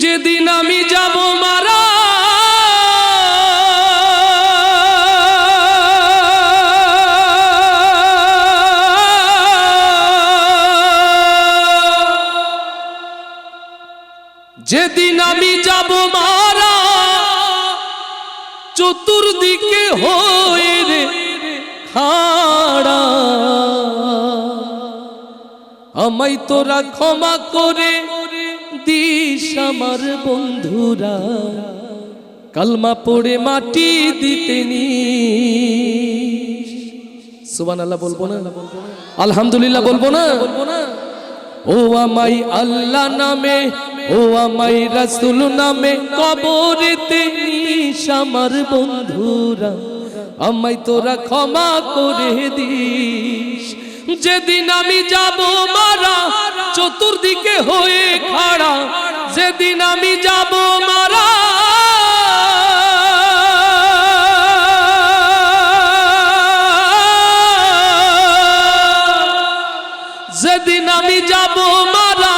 যেদিন আমি যাব মারা, যেদিন আমি যাব মারা, চতুর্দিকে হয়ে রে খাড়া। আমায় তোরা ক্ষমা করে দিস আমার বন্ধুরা, কালমা পড়ে মাটি দিতে নি সুবান আল্লাহ বলব না? আলহামদুলিল্লাহ বলব না? ও আমাই আল্লাহ নামে, ও আমাই রাসুল নামে কবরেতে নিস আমার বন্ধুরা। আমায় তোরা ক্ষমা করে দিস। যেদিন আমি যাব মারা চতুর্দিকে হয়ে খাড়া, যেদিন আমি যাব মারা। যেদিন আমি যাব মারা,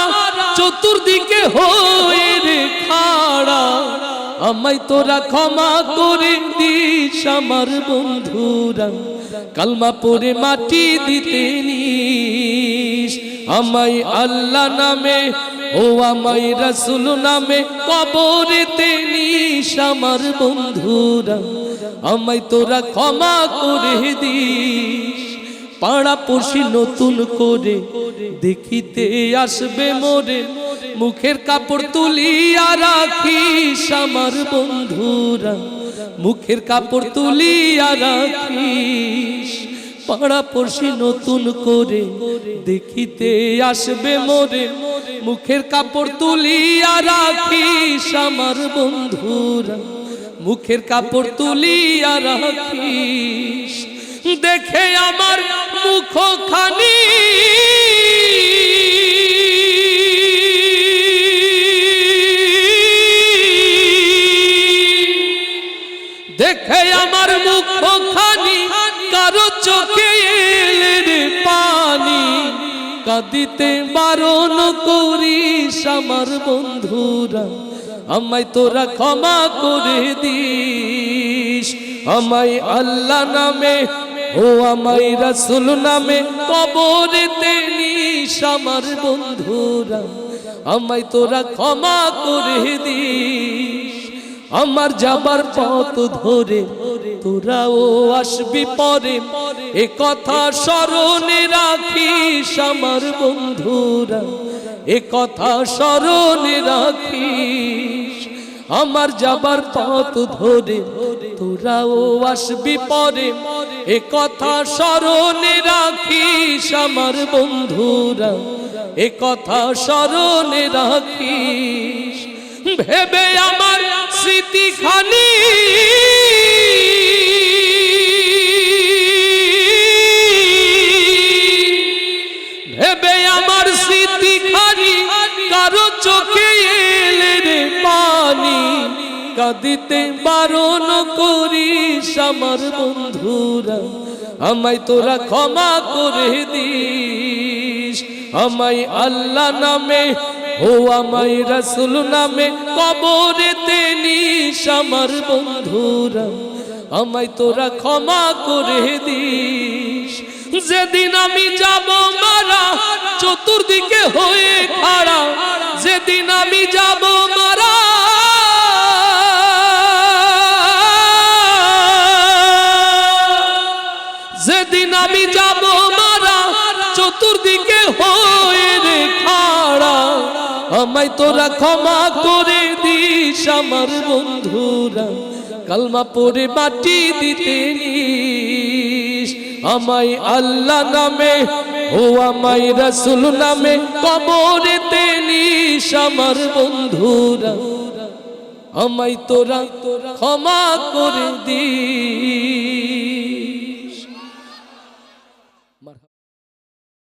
চতুর্দিকে হয়ে রে খাড়া। আমায় তোরা ক্ষমা করে দিস আমার বন্ধুরা, কালমা পরে মাটি দিতে নিস। আমায় আল্লাহ নামে, ও আমায় রাসুল নামে, কবরেতে নিস আমার বন্ধুরা। আমায় তোরা ক্ষমা করে দিস পাড়া পড়শি নতুন করে দেখিতে আসবে মোরে। মুখের কাপড় তুলিয়া রাখিস আমার বন্ধুরা, মুখের কাপড় তুলিয়া রাখিস। পাড়া পড়শি নতুন করে দেখিতে আসবে মোরে। মুখের কাপড় তুলিয়া রাখিস আমার বন্ধুরা। মুখের কাপড় তুলিয়া রাখিস। দেখে আমার মুখখানি দেখে আমার মুখখানি কারও চোখে পানি। কাঁদিতে বারণ করিস আমার বন্ধুরা, আমায় তোরা ক্ষমা করে দিস। আমায় আল্লাহ নামে ও আমায় রাসুল নামে কবরেতে নিস আমার বন্ধুরা, আমায় তোরা ক্ষমা করে দিস। আমার যাবার পথ ধরে তোরাও আসবি পরে। এ কথা স্মরণে রাখিস আমার বন্ধুরা। এ কথা স্মরণে রাখিস আমার যাবার পথ ধরে। তোরাও আসবি পরে। এ কথা স্মরণে রাখিস আমার বন্ধুরা। এ কথা স্মরণে রাখিস। ভেবে আমার স্মৃতি কাঁদিতে বারণ করিস আমার বন্ধুরা। আমায় তোরা ক্ষমা করে দিস। আমায় আল্লাহ নামে ও আমায় রাসুল নামে কবরেতে নিস আমার বন্ধুরা। আমায় তোরা ক্ষমা করে দিস। যেদিন আমি যাব মারা, চতুর্দিকে হয়ে খাড়া। যেদিন আমি যাব আমি যাব মারা, চতুর্দিকে হয়ে রে খাড়া। আমায় তোরা ক্ষমা করে দিস আমার বন্ধুরা, কালমা পরে মাটি দিতে আমায় আল্লাহ নামে, ও আমায় রাসুল নামে কবরেতে নিস আমার বন্ধুরা। আমায় তোরা ক্ষমা করে দিস।